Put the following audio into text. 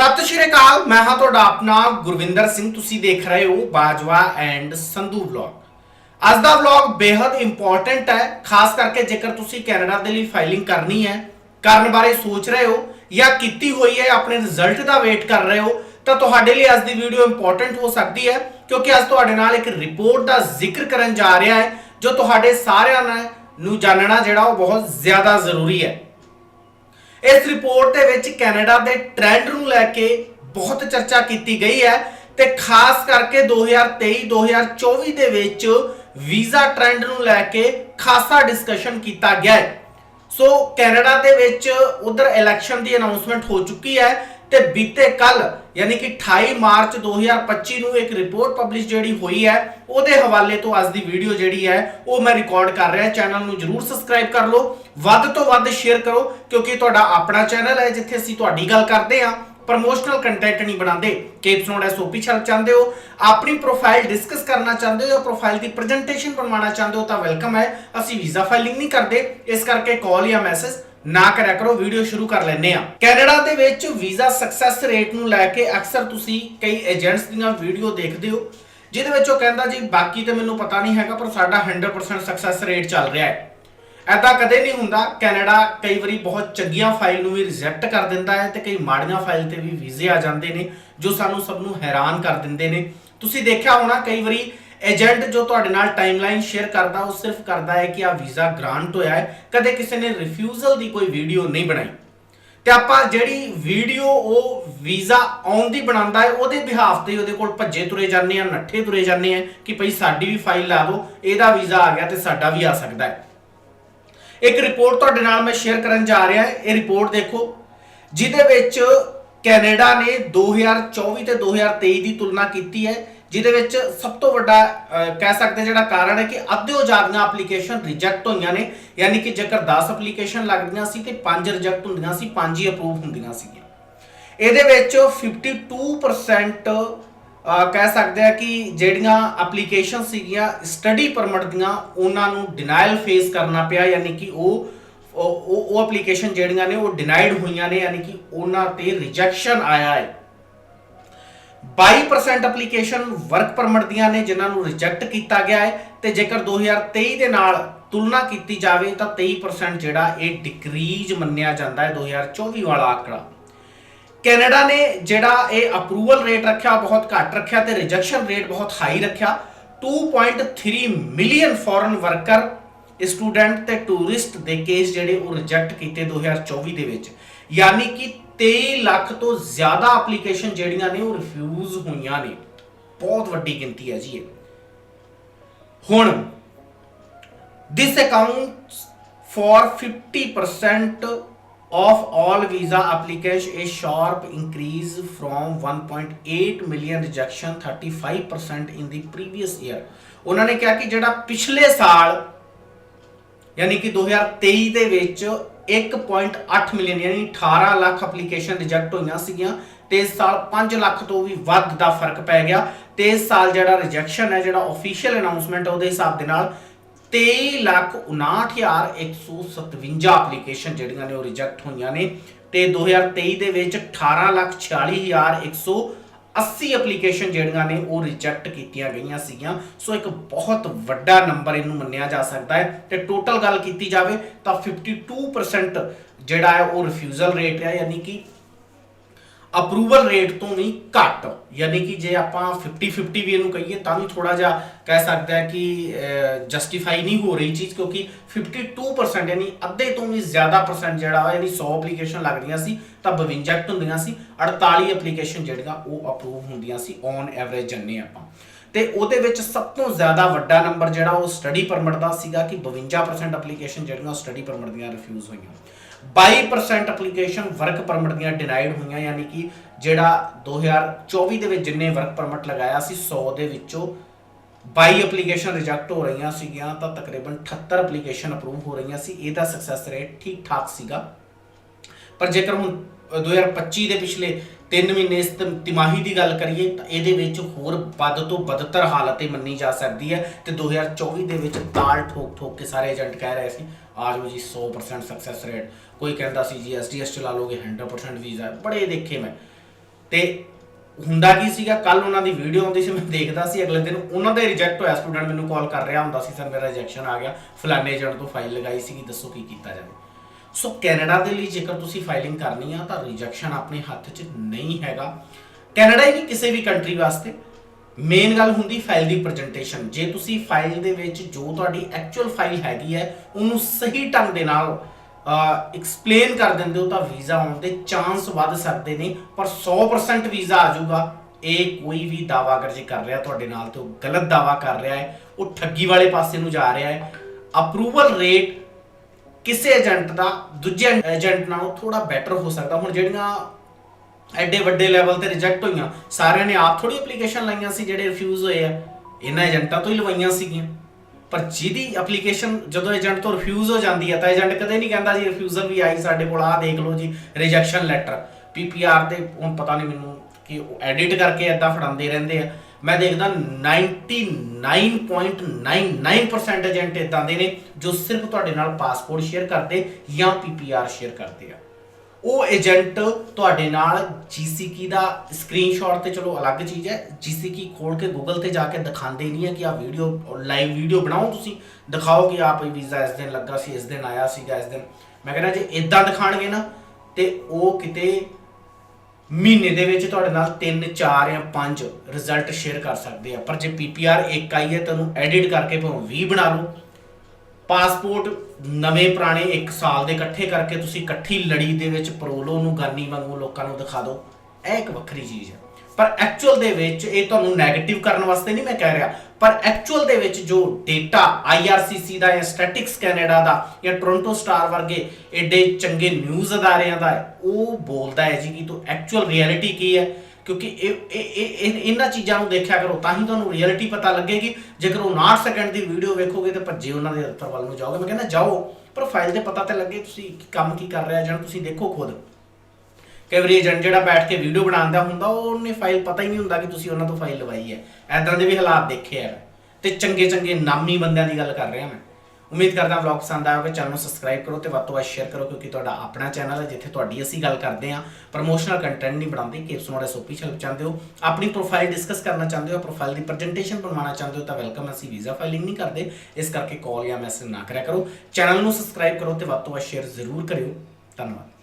ਸਤਿ ਸ਼੍ਰੀ ਅਕਾਲ, ਮੈਂ ਹਾਂ ਤੁਹਾਡਾ ਆਪਣਾ ਗੁਰਵਿੰਦਰ ਸਿੰਘ, ਤੁਸੀਂ ਦੇਖ ਰਹੇ ਹੋ ਬਾਜਵਾ ਐਂਡ ਸੰਧੂ ਵਲੌਗ ਅੱਜ ਦਾ ਵਲੌਗ ਬੇहद ਇੰਪੋਰਟੈਂਟ ਹੈ, ਖਾਸ ਕਰਕੇ ਜੇਕਰ ਤੁਸੀਂ ਕੈਨੇਡਾ ਦੇ ਲਈ ਫਾਈਲਿੰਗ ਕਰਨੀ ਹੈ, ਕਰਨ ਬਾਰੇ ਸੋਚ ਰਹੇ ਹੋ ਜਾਂ ਕੀਤੀ ਹੋਈ ਹੈ, ਆਪਣੇ ਰਿਜ਼ਲਟ ਦਾ ਵੇਟ ਕਰ ਰਹੇ ਹੋ, ਤਾਂ ਤੁਹਾਡੇ ਲਈ ਅੱਜ ਦੀ ਵੀਡੀਓ ਇੰਪੋਰਟੈਂਟ ਹੋ ਸਕਦੀ ਹੈ, ਕਿਉਂਕਿ ਅੱਜ ਤੁਹਾਡੇ ਨਾਲ ਇੱਕ ਰਿਪੋਰਟ ਦਾ ਜ਼ਿਕਰ ਕਰਨ ਜਾ ਰਿਹਾ ਹੈ, ਜੋ ਤੁਹਾਡੇ ਸਾਰਿਆਂ ਨੇ- ਨੂੰ ਜਾਣਨਾ ਜਿਹੜਾ ਉਹ ਬਹੁਤ ਜ਼ਿਆਦਾ ਜ਼ਰੂਰੀ ਹੈ। ਇਸ ਰਿਪੋਰਟ ਦੇ ਵਿੱਚ ਕੈਨੇਡਾ ਦੇ ਟ੍ਰੈਂਡ ਨੂੰ ਲੈ ਕੇ ਬਹੁਤ ਚਰਚਾ ਕੀਤੀ ਗਈ ਹੈ ਤੇ ਖਾਸ ਕਰਕੇ 2023-2024 ਦੇ ਵਿੱਚ ਵੀਜ਼ਾ ਟ੍ਰੈਂਡ ਨੂੰ ਲੈ ਕੇ ਖਾਸਾ ਡਿਸਕਸ਼ਨ ਕੀਤਾ ਗਿਆ ਹੈ। ਸੋ ਕੈਨੇਡਾ ਦੇ ਵਿੱਚ ਉਧਰ ਇਲੈਕਸ਼ਨ ਦੀ ਅਨਾਉਂਸਮੈਂਟ ਹੋ ਚੁੱਕੀ ਹੈ। ਤੇ ਬੀਤੇ ਕੱਲ, ਯਾਨੀ ਕਿ 28 ਮਾਰਚ 2025 ਨੂੰ ਇੱਕ ਰਿਪੋਰਟ ਪਬਲਿਸ਼ ਜਿਹੜੀ ਹੋਈ ਹੈ, ਉਹਦੇ ਹਵਾਲੇ ਤੋਂ ਅੱਜ ਦੀ ਵੀਡੀਓ ਜਿਹੜੀ ਹੈ, ਉਹ ਮੈਂ ਰਿਕਾਰਡ ਕਰ ਰਿਹਾ ਚੈਨਲ ਨੂੰ ਜਰੂਰ ਸਬਸਕ੍ਰਾਈਬ ਕਰ ਲਓ। ਵੱਧ ਤੋਂ ਵੱਧ ਸ਼ੇਅਰ ਕਰੋ, ਕਿਉਂਕਿ ਤੁਹਾਡਾ ਆਪਣਾ ਚੈਨਲ ਹੈ, ਜਿੱਥੇ ਅਸੀਂ ਤੁਹਾਡੀ ਗੱਲ ਕਰਦੇ ਹਾਂ। ਪ੍ਰਮੋਸ਼ਨਲ ਕੰਟੈਂਟ ਨਹੀਂ ਬਣਾਉਂਦੇ ਕੇਪਸ ਐਸਓਪੀ ਛੱਡ ਚਾਹੁੰਦੇ ਹੋ। ਆਪਣੀ ਪ੍ਰੋਫਾਈਲ ਡਿਸਕਸ ਕਰਨਾ ਚਾਹੁੰਦੇ ਹੋ ਜਾਂ ਪ੍ਰੋਫਾਈਲ ਦੀ ਪ੍ਰੈਜੈਂਟੇਸ਼ਨ ਬਣਵਾਉਣਾ ਚਾਹੁੰਦੇ ਹੋ ਤਾਂ ਵੈਲਕਮ ਹੈ। ਅਸੀਂ ਵੀਜ਼ਾ ਫਾਈਲਿੰਗ ਨਹੀਂ ਕਰਦੇ, ਇਸ ਕਰਕੇ ਕਾਲ ਜਾਂ ਮੈਸੇਜ ਨਾ ਕਰਿਆ ਕਰੋ ਵੀਡੀਓ ਸ਼ੁਰੂ ਕਰ ਲੈਂਦੇ ਆ ਕੈਨੇਡਾ ਦੇ ਵਿੱਚ ਵੀਜ਼ਾ ਸਕਸੈਸ ਰੇਟ ਨੂੰ ਲੈ ਕੇ ਅਕਸਰ ਤੁਸੀਂ ਕਈ ਏਜੰਟਸ ਦੀਆਂ ਵੀਡੀਓ ਦੇਖਦੇ ਹੋ, ਜਿਹਦੇ ਵਿੱਚ ਉਹ ਕਹਿੰਦਾ ਜੀ, ਬਾਕੀ ਤੇ ਮੈਨੂੰ ਪਤਾ ਨਹੀਂ ਹੈਗਾ, ਪਰ ਸਾਡਾ 100% ਸਕਸੈਸ ਰੇਟ ਚੱਲ ਰਿਹਾ ਹੈ। ਐਦਾਂ ਕਦੇ ਨਹੀਂ ਹੁੰਦਾ, ਕੈਨੇਡਾ ਕਈ ਵਾਰੀ ਬਹੁਤ ਚੰਗੀਆਂ ਫਾਈਲ ਨੂੰ ਵੀ ਰਿਜੈਕਟ ਕਰ ਦਿੰਦਾ ਹੈ ਤੇ ਕਈ ਮਾੜੀਆਂ ਫਾਈਲ ਤੇ ਵੀ ਵੀਜ਼ੇ ਆ ਜਾਂਦੇ ਨੇ, ਜੋ ਸਾਨੂੰ ਸਭ ਨੂੰ ਹੈਰਾਨ ਕਰ ਦਿੰਦੇ ਨੇ। ਤੁਸੀਂ ਦੇਖਿਆ ਹੋਣਾ, ਕਈ ਵਾਰੀ ਏਜੰਟ ਜੋ ਤੁਹਾਡੇ ਨਾਲ ਟਾਈਮਲਾਈਨ ਸ਼ੇਅਰ ਕਰਦਾ, ਉਹ ਸਿਰਫ ਕਰਦਾ ਹੈ ਕਿ ਆ ਵੀਜ਼ਾ ਗ੍ਰਾਂਟ ਹੋਇਆ ਹੈ, ਕਦੇ ਕਿਸੇ ਨੇ ਰਿਫਿਊਜ਼ਲ ਦੀ ਕੋਈ ਵੀਡੀਓ ਨਹੀਂ ਬਣਾਈ। ਤੇ ਆਪਾਂ ਜਿਹੜੀ ਵੀਡੀਓ ਉਹ ਵੀਜ਼ਾ ਆਉਣ ਦੀ ਬਣਾਉਂਦਾ ਹੈ, ਉਹਦੇ ਬਿਹਾਫ ਤੇ ਉਹਦੇ ਕੋਲ ਭੱਜੇ ਤੁਰੇ ਜਾਂਦੇ ਆ ਨੱਠੇ ਤੁਰੇ ਜਾਂਦੇ ਆ ਕਿ ਭਈ ਸਾਡੀ ਵੀ ਫਾਈਲ ਲਾ ਦਿਓ, ਇਹਦਾ ਵੀਜ਼ਾ ਆ ਗਿਆ ਤੇ ਸਾਡਾ ਵੀ ਆ ਸਕਦਾ ਹੈ। ਇੱਕ ਰਿਪੋਰਟ ਤੁਹਾਡੇ ਨਾਲ ਮੈਂ ਸ਼ੇਅਰ ਕਰਨ ਜਾ ਰਿਹਾ ਹਾਂ, ਇਹ ਰਿਪੋਰਟ ਦੇਖੋ, ਜਿਹਦੇ ਵਿੱਚ ਕੈਨੇਡਾ ਨੇ 2024 ਤੇ 2023 ਦੀ ਤੁਲਨਾ ਕੀਤੀ ਹੈ ਜਿਹਦੇ ਵਿੱਚ ਸਭ ਤੋਂ ਵੱਡਾ ਕਹਿ ਸਕਦੇ ਜਿਹੜਾ ਕਾਰਨ ਹੈ ਕਿ ਅੱਧਿਓ ਜ਼ਿਆਦੀਆਂ ਐਪਲੀਕੇਸ਼ਨ ਰਿਜੈਕਟ ਹੋਈਆਂ ਨੇ ਯਾਨੀ ਕਿ ਜੇਕਰ 10 ਐਪਲੀਕੇਸ਼ਨ ਲੱਗਦੀਆਂ ਸੀ ਤੇ 5 ਰਿਜੈਕਟ ਹੁੰਦੀਆਂ ਸੀ 5 ਹੀ ਅਪਰੂਵ ਹੁੰਦੀਆਂ ਸੀਗੀਆਂ। ਇਹਦੇ ਵਿੱਚ 52% ਅਹ, ਕਹਿ ਸਕਦੇ ਆ ਕਿ ਜਿਹੜੀਆਂ ਐਪਲੀਕੇਸ਼ਨ ਸੀਗੀਆਂ ਸਟੱਡੀ ਪਰਮਿਟ ਦੀਆਂ ਉਹਨਾਂ ਨੂੰ ਡਿਨਾਈਲ ਫੇਸ ਕਰਨਾ ਪਿਆ ਯਾਨੀ ਕਿ ਉਹ ਉਹ ਐਪਲੀਕੇਸ਼ਨ ਜਿਹੜੀਆਂ ਨੇ ਉਹ ਡਿਨਾਈਡ ਹੋਈਆਂ ਨੇ ਯਾਨੀ ਕਿ ਉਹਨਾਂ ਤੇ ਰਿਜੈਕਸ਼ਨ ਆਇਆ ਹੈ। 22% ਐਪਲੀਕੇਸ਼ਨ ਵਰਕ ਪਰਮਿਟ ਦੀਆਂ ਨੇ, ਜਿਨ੍ਹਾਂ ਨੂੰ ਰਿਜੈਕਟ ਕੀਤਾ ਗਿਆ ਹੈ। ਤੇ ਜੇਕਰ 2023 ਦੇ ਨਾਲ ਤੁਲਨਾ ਕੀਤੀ ਜਾਵੇ, ਤਾਂ 23% ਜਿਹੜਾ ਇਹ ਡਿਕਰੀਜ਼ ਮੰਨਿਆ ਜਾਂਦਾ ਹੈ 2024 ਵਾਲਾ ਆંકੜਾ ਕੈਨੇਡਾ ਨੇ ਜਿਹੜਾ ਇਹ ਅਪਰੂਵਲ ਰੇਟ ਰੱਖਿਆ ਬਹੁਤ ਘੱਟ ਰੱਖਿਆ ਤੇ ਰਿਜੈਕਸ਼ਨ ਰੇਟ ਬਹੁਤ ਹਾਈ ਰੱਖਿਆ। 2.3 ਮਿਲੀਅਨ ਫੋਰਨ ਵਰਕਰ ਸਟੂਡੈਂਟ ਤੇ ਟੂਰਿਸਟ ਦੇ ਕੇਸ ਜਿਹੜੇ ਉਹ ਰਿਜੈਕਟ ਕੀਤੇ 2024 ਦੇ ਵਿੱਚ। ਯਾਨੀ ਕਿ 23 ਲੱਖ ਤੋਂ ਜ਼ਿਆਦਾ ਐਪਲੀਕੇਸ਼ਨ ਜਿਹੜੀਆਂ ਨੇ ਉਹ ਰਿਫਿਊਜ਼ ਹੋਈਆਂ ਨੇ ਬਹੁਤ ਵੱਡੀ ਗਿਣਤੀ ਹੈ ਜੀ ਇਹ ਹੁਣ this accounts for 50% of all visa application a sharp increase from 1.8 million rejection 35% in the previous year ਉਹਨਾਂ ਨੇ ਕਿਹਾ ਕਿ ਜਿਹੜਾ ਪਿਛਲੇ ਸਾਲ ਯਾਨੀ ਕਿ 2023 ਦੇ ਵਿੱਚ 1.8 ਮਿਲੀਅਨ, ਯਾਨੀ 18 ਲੱਖ ਐਪਲੀਕੇਸ਼ਨ ਰਿਜੈਕਟ ਹੋਈਆਂ ਸੀਗੀਆਂ ਤੇ ਇਸ ਸਾਲ 5 ਲੱਖ ਤੋਂ ਵੀ ਵੱਧ ਦਾ ਫ਼ਰਕ ਪੈ ਗਿਆ ਤੇ ਇਸ ਸਾਲ ਜਿਹੜਾ ਰਿਜੈਕਸ਼ਨ ਹੈ, ਜਿਹੜਾ ਅਫੀਸ਼ੀਅਲ ਅਨਾਉਂਸਮੈਂਟ ਉਹਦੇ ਹਿਸਾਬ ਦੇ ਨਾਲ 23 ਲੱਖ 59157 ਐਪਲੀਕੇਸ਼ਨ ਜਿਹੜੀਆਂ ਨੇ ਉਹ ਰਿਜੈਕਟ ਹੋਈਆਂ ਨੇ ਤੇ 2023 ਦੇ ਵਿੱਚ 18 ਲੱਖ 46180 ਐਪਲੀਕੇਸ਼ਨ ਜਿਹੜੀਆਂ ਨੇ ਉਹ ਰਿਜੈਕਟ ਕੀਤੀਆਂ ਗਈਆਂ ਸੀਗੀਆਂ। ਸੋ ਇੱਕ ਬਹੁਤ ਵੱਡਾ ਨੰਬਰ ਇਹਨੂੰ ਮੰਨਿਆ ਜਾ ਸਕਦਾ ਹੈ। ਤੇ ਟੋਟਲ ਗੱਲ ਕੀਤੀ ਜਾਵੇ ਤਾਂ 52% ਜਿਹੜਾ ਹੈ ਉਹ ਰਿਫਿਊਜ਼ਲ ਰੇਟ ਹੈ, ਯਾਨੀ ਕਿ ਅਪਰੂਵਲ ਰੇਟ ਤੋਂ ਵੀ ਘੱਟ। ਯਾਨੀ ਕਿ ਜੇ ਆਪਾਂ 50 50 ਵੀ ਇਹਨੂੰ ਕਹੀਏ, ਤਾਂ ਵੀ ਥੋੜਾ ਜਿਹਾ ਕਹਿ ਸਕਦਾ ਹੈ ਕਿ ਜਸਟੀਫਾਈ ਨਹੀਂ ਹੋ ਰਹੀ ਚੀਜ਼, ਕਿਉਂਕਿ 52% ਯਾਨੀ ਅੱਧੇ ਤੋਂ ਵੀ ਜ਼ਿਆਦਾ ਪਰਸੈਂਟ ਜਿਹੜਾ ਯਾਨੀ 100 ਐਪਲੀਕੇਸ਼ਨ ਲੱਗਦੀਆਂ ਸੀ, ਤਾਂ 52 ਹੁੰਦੀਆਂ ਸੀ 48 ਐਪਲੀਕੇਸ਼ਨ ਜਿਹੜੀਆਂ ਉਹ ਅਪਰੂਵ ਹੁੰਦੀਆਂ ਸੀ ਔਨ ਐਵਰੇਜ ਜੰਨੇ ਆਪਾਂ। ਤੇ ਉਹਦੇ ਵਿੱਚ ਸਭ ਤੋਂ ਜ਼ਿਆਦਾ ਵੱਡਾ ਨੰਬਰ ਜਿਹੜਾ ਉਹ ਸਟੱਡੀ ਪਰਮਿਟ ਦਾ ਸੀਗਾ ਕਿ 52% ਐਪਲੀਕੇਸ਼ਨ ਜਿਹੜੀਆਂ ਸਟੱਡੀ ਪਰਮਿਟ ਦੀਆਂ ਰਿਫਿਊਜ਼ ਹੋਈਆਂ। 22% ਐਪਲੀਕੇਸ਼ਨ ਵਰਕ ਪਰਮਿਟ ਦੀਆਂ ਡਿਨਾਈਡ ਹੋਈਆਂ ਯਾਨੀ ਕਿ ਜਿਹੜਾ 2024 ਦੇ ਵਿੱਚ ਜਿੰਨੇ ਵਰਕ ਪਰਮਿਟ ਲਗਾਇਆ ਸੀ 100 ਦੇ ਵਿੱਚੋਂ 22 ਐਪਲੀਕੇਸ਼ਨ ਰਿਜੈਕਟ ਹੋ ਰਹੀਆਂ ਸੀਗੀਆਂ ਤਾਂ ਤਕਰੀਬਨ 78 ਐਪਲੀਕੇਸ਼ਨ ਅਪਰੂਵ ਹੋ ਰਹੀਆਂ ਸੀ ਇਹਦਾ ਸਕਸੈਸ ਰੇਟ ਠੀਕ ਠਾਕ ਸੀਗਾ। ਪਰ ਜੇਕਰ ਹੁਣ ਅ, 2025 ਦੇ ਪਿਛਲੇ 3 ਮਹੀਨੇ ਇਸ ਤ- ਤਿਮਾਹੀ ਦੀ ਗੱਲ ਕਰੀਏ ਤਾਂ ਇਹਦੇ ਵਿੱਚ ਹੋਰ ਵੱਧ ਤੋਂ ਬਦਤਰ ਹਾਲਤ ਇਹ ਮੰਨੀ ਜਾ ਸਕਦੀ ਹੈ ਤੇ 2024 ਦੇ ਵਿੱਚ ਤਾਲ ਠੋਕ ਠੋਕ ਕੇ ਸਾਰੇ ਏਜੰਟ ਕਹਿ ਰਹੇ ਸੀ ਆ ਜਾਓ ਜੀ 100% ਸਕਸੈਸ ਰੇਟ ਕੋਈ ਕਹਿੰਦਾ ਸੀ, ਜੀ ਐਸਡੀਐਸ ਚਲਾ ਲੋਗੇ 100% ਵੀਜ਼ਾ। ਬੜੇ ਦੇਖੇ ਮੈਂ। ਤੇ ਹੁੰਦਾ ਕੀ ਸੀਗਾ ਕੱਲ ਉਹਨਾਂ ਦੀ ਵੀਡੀਓ ਆਉਂਦੀ ਸੀ, ਮੈਂ ਦੇਖਦਾ ਸੀ, ਅਗਲੇ ਦਿਨ ਉਹਨਾਂ ਦਾ ਰਿਜੈਕਟ ਹੋਇਆ ਸਟੂਡੈਂਟ ਮੈਨੂੰ ਕਾਲ ਕਰ ਰਿਹਾ ਹੁੰਦਾ ਸੀ ਸਰ ਮੇਰਾ ਰਿਜੈਕਸ਼ਨ ਆ ਗਿਆ। ਫਲਾਣੇ ਏਜੰਟ ਤੋਂ ਫਾਈਲ ਲਗਾਈ ਸੀਗੀ, ਦੱਸੋ ਕੀ ਕੀਤਾ ਜਾਵੇ? ਸੋ ਕੈਨੇਡਾ ਦੇ ਲਈ ਜੇਕਰ ਤੁਸੀਂ ਫਾਈਲਿੰਗ ਕਰਨੀ ਆ, ਤਾਂ ਰਿਜੈਕਸ਼ਨ ਆਪਣੇ ਹੱਥ 'ਚ ਨਹੀਂ ਹੈਗਾ। ਕੈਨੇਡਾ ਹੀ ਨਹੀਂ, ਕਿਸੇ ਵੀ ਕੰਟਰੀ ਵਾਸਤੇ। ਮੇਨ ਗੱਲ ਹੁੰਦੀ ਫਾਈਲ ਦੀ ਪ੍ਰੈਜੈਂਟੇਸ਼ਨ ਜੇ ਤੁਸੀਂ ਫਾਈਲ ਦੇ ਵਿੱਚ ਜੋ ਤੁਹਾਡੀ ਐਕਚੁਅਲ ਫਾਈਲ ਹੈਗੀ ਹੈ, ਉਹਨੂੰ ਸਹੀ ਢੰਗ ਦੇ ਨਾਲ ਐਕਸਪਲੇਨ ਕਰ ਦਿੰਦੇ ਹੋ, ਤਾਂ ਵੀਜ਼ਾ ਆਉਣ ਦੇ ਚਾਂਸ ਵੱਧ ਸਕਦੇ ਨੇ। ਪਰ 100% ਵੀਜ਼ਾ ਆ ਜਾਊਗਾ। ਇਹ ਕੋਈ ਵੀ ਦਾਵਾ ਅਗਰ ਜੇ ਕਰ ਰਿਹਾ ਤੁਹਾਡੇ ਨਾਲ ਤੇ ਉਹ ਗਲਤ ਦਾਵਾ ਕਰ ਰਿਹਾ ਹੈ, ਉਹ ਠੱਗੀ ਵਾਲੇ ਪਾਸੇ ਨੂੰ ਜਾ ਰਿਹਾ ਹੈ। ਅਪਰੂਵਲ ਰੇਟ ਕਿਸੇ ਏਜੰਟ ਦਾ, ਦੂਜੇ ਏਜੰਟ ਨਾਲੋਂ ਥੋੜਾ ਬੈਟਰ ਹੋ ਸਕਦਾ। ਹੁਣ ਜਿਹੜੀਆਂ ਐਡੇ ਵੱਡੇ ਲੈਵਲ ਤੇ ਰਿਜੈਕਟ ਹੋਈਆਂ, ਸਾਰਿਆਂ ਨੇ ਆਪ ਥੋੜੀ ਐਪਲੀਕੇਸ਼ਨ ਲਾਈਆਂ ਸੀ ਜਿਹੜੇ ਰਿਫਿਊਜ਼ ਹੋਏ ਆ। ਇਹਨਾਂ ਏਜੰਟਾਂ ਤੋਂ ਹੀ ਲਵਾਈਆਂ ਸੀਗੀਆਂ। ਪਰ ਜਿਹਦੀ ਐਪਲੀਕੇਸ਼ਨ ਜਦੋਂ ਏਜੰਟ ਤੋਂ ਰਿਫਿਊਜ਼ ਹੋ ਜਾਂਦੀ ਹੈ ਤਾਂ ਏਜੰਟ ਕਦੇ ਨਹੀਂ ਕਹਿੰਦਾ ਜੀ ਰਿਫਿਊਜ਼ਲ ਵੀ ਆਈ ਸਾਡੇ ਕੋਲ, ਆਹ ਦੇਖ ਲਓ ਜੀ ਰਿਜੈਕਸ਼ਨ ਲੈਟਰ ਪੀਪੀਆਰ ਦੇ ਹੁਣ ਪਤਾ ਨਹੀਂ ਮੈਨੂੰ ਕਿ ਐਡਿਟ ਕਰਕੇ ਐਦਾਂ ਫੜਾਉਂਦੇ ਰਹਿੰਦੇ ਆ। ਮੈਂ ਦੇਖਦਾ 99.99% ਏਜੰਟ ਇਦਾਂ ਦੇ ਨੇ ਜੋ ਸਿਰਫ ਤੁਹਾਡੇ ਨਾਲ ਪਾਸਪੋਰਟ ਸ਼ੇਅਰ ਕਰਦੇ ਜਾਂ ਪੀਪੀਆਰ ਸ਼ੇਅਰ ਕਰਦੇ ਆ। ਉਹ ਏਜੰਟ ਤੁਹਾਡੇ ਨਾਲ GCK ਦਾ ਸਕਰੀਨਸ਼ਾਟ ਤੇ ਚਲੋ ਅਲੱਗ ਚੀਜ਼ ਹੈ GCK ਖੋਲ ਕੇ ਗੂਗਲ ਤੇ ਜਾ ਕੇ ਦਿਖਾਉਂਦੇ ਨਹੀਂ ਹੈ ਕਿ ਆ ਵੀਡੀਓ ਲਾਈਵ ਵੀਡੀਓ ਬਣਾਓ ਤੁਸੀਂ, ਦਿਖਾਓ ਕਿ ਆਪ ਇਹ ਵੀਜ਼ਾ ਇਸ ਦਿਨ ਲੱਗਾ ਸੀ, ਇਸ ਦਿਨ ਆਇਆ ਸੀਗਾ ਇਸ ਦਿਨ। ਮੈਂ ਕਹਿੰਦਾ ਜੇ ਇਦਾਂ ਦਿਖਾਣਗੇ ਨਾ, ਤੇ ਉਹ ਕਿਤੇ ਮਹੀਨੇ ਦੇ ਵਿੱਚ ਤੁਹਾਡੇ ਨਾਲ 3 4 ਜਾਂ 5 ਰਿਜ਼ਲਟ ਸ਼ੇਅਰ ਕਰ ਸਕਦੇ ਆ। ਪਰ ਜੇ ਪੀਪੀਆਰ ਇੱਕ ਆਈ ਹੈ, ਤੁਹਾਨੂੰ ਐਡਿਟ ਕਰਕੇ ਭਾਵੇਂ 20 ਬਣਾ ਲਓ। ਪਾਸਪੋਰਟ ਨਵੇਂ ਪੁਰਾਣੇ 1 ਸਾਲ ਦੇ ਇਕੱਠੇ ਕਰਕੇ ਤੁਸੀਂ ਇਕੱਠੀ ਲੜੀ ਦੇ ਵਿੱਚ ਪਰੋਲੋ ਨੂੰ, ਗਾਨੀ ਵਾਂਗੂ ਲੋਕਾਂ ਨੂੰ ਦਿਖਾ ਦਿਓ। ਇਹ ਇੱਕ ਵੱਖਰੀ ਚੀਜ਼ ਹੈ। ਪਰ ਐਕਚੁਅਲ ਦੇ ਵਿੱਚ ਇਹ ਤੁਹਾਨੂੰ 네ਗੇਟਿਵ ਕਰਨ ਵਾਸਤੇ ਨਹੀਂ ਮੈਂ ਕਹਿ ਰਿਹਾ। ਪਰ ਐਕਚੁਅਲ ਦੇ ਵਿੱਚ ਜੋ ਡੇਟਾ IRCC ਦਾ ਜਾਂ ਸਟੈਟਿਕਸ ਕੈਨੇਡਾ ਦਾ ਜਾਂ ਟੋਰਾਂਟੋ ਸਟਾਰ ਵਰਗੇ ਐਡੇ ਚੰਗੇ ਨਿਊਜ਼ ਅਦਾਰਿਆਂ ਦਾ ਉਹ ਬੋਲਦਾ ਹੈ ਜੀ ਕਿ ਤੋ ਐਕਚੁਅਲ ਰਿਐਲਿਟੀ ਕੀ ਹੈ? ਕਿਉਂਕਿ ਇਹ, ਇਹ- ਇਹ ਇਹਨਾਂ ਚੀਜ਼ਾਂ ਨੂੰ ਦੇਖਿਆ ਕਰੋ, ਤਾਂ ਹੀ ਤੁਹਾਨੂੰ ਰਿਐਲਿਟੀ ਪਤਾ ਲੱਗੇਗੀ। ਜੇਕਰ ਉਹ 59 ਸੈਕਿੰਡ ਦੀ ਵੀਡੀਓ ਵੇਖੋਗੇ ਤਾਂ ਭੱਜੇ ਉਹਨਾਂ ਦੇ ਦਫ਼ਤਰ ਵੱਲ ਨੂੰ ਜਾਓਗੇ। ਮੈਂ ਕਹਿੰਦਾ, ਜਾਓ ਪਰ ਫਾਈਲ ਤੇ ਪਤਾ ਤਾਂ ਲੱਗੇ ਤੁਸੀਂ ਕੰਮ ਕੀ ਕਰ ਰਿਹਾ ਜਾਂ ਤੁਸੀਂ ਦੇਖੋ ਖੁਦ। ਕਈ ਵਾਰੀ ਏਜੰਟ ਜਿਹੜਾ ਬੈਠ ਕੇ ਵੀਡੀਓ ਬਣਾਉਂਦਾ ਹੁੰਦਾ, ਉਹਨੇ ਫਾਈਲ ਪਤਾ ਹੀ ਨਹੀਂ ਹੁੰਦਾ ਕਿ ਤੁਸੀਂ ਉਹਨਾਂ ਤੋਂ ਫਾਈਲ ਲਵਾਈ ਹੈ। ਐਦਾਂ ਦੇ ਵੀ ਹਾਲਾਤ ਦੇਖੇ ਆ ਤੇ ਚੰਗੇ ਚੰਗੇ ਨਾਮੀ ਬੰਦਿਆਂ ਦੀ ਗੱਲ ਕਰ ਰਿਹਾ ਮੈਂ। ਉਮੀਦ ਕਰਦਾ ਵਲੌਗ ਪਸੰਦ ਆਇਆ ਹੋਵੇ ਚੈਨਲ ਨੂੰ ਸਬਸਕ੍ਰਾਈਬ ਕਰੋ ਤੇ ਵੱਧ ਤੋਂ ਵੱਧ ਸ਼ੇਅਰ ਕਰੋ, ਕਿਉਂਕਿ ਤੁਹਾਡਾ ਆਪਣਾ ਚੈਨਲ ਹੈ, ਜਿੱਥੇ ਤੁਹਾਡੀ ਅਸੀਂ ਗੱਲ ਕਰਦੇ ਹਾਂ। ਪ੍ਰੋਮੋਸ਼ਨਲ ਕੰਟੈਂਟ ਨਹੀਂ ਬਣਾਉਂਦੇ ਕਿ ਸੁਣੋ ਰੈਸੋਪੀ ਹੈਲਪ ਚਾਹੁੰਦੇ ਹੋ। ਆਪਣੀ ਪ੍ਰੋਫਾਈਲ ਡਿਸਕਸ ਕਰਨਾ ਚਾਹੁੰਦੇ ਹੋ ਪ੍ਰੋਫਾਈਲ ਦੀ ਪ੍ਰੈਜੈਂਟੇਸ਼ਨ ਬਣਵਾਉਣਾ ਚਾਹੁੰਦੇ ਹੋ, ਤਾਂ ਵੈਲਕਮ ਅਸੀਂ ਵੀਜ਼ਾ ਫਾਈਲਿੰਗ ਨਹੀਂ ਕਰਦੇ। ਇਸ ਕਰਕੇ ਕਾਲ ਜਾਂ ਮੈਸੇਜ ਨਾ ਕਰਿਆ ਕਰੋ। ਚੈਨਲ ਨੂੰ ਸਬਸਕ੍ਰਾਈਬ ਕਰੋ ਤੇ ਵੱਧ ਤੋਂ ਵੱਧ ਸ਼ੇਅਰ ਜ਼ਰੂਰ ਕਰਿਓ। ਧੰਨਵਾਦ।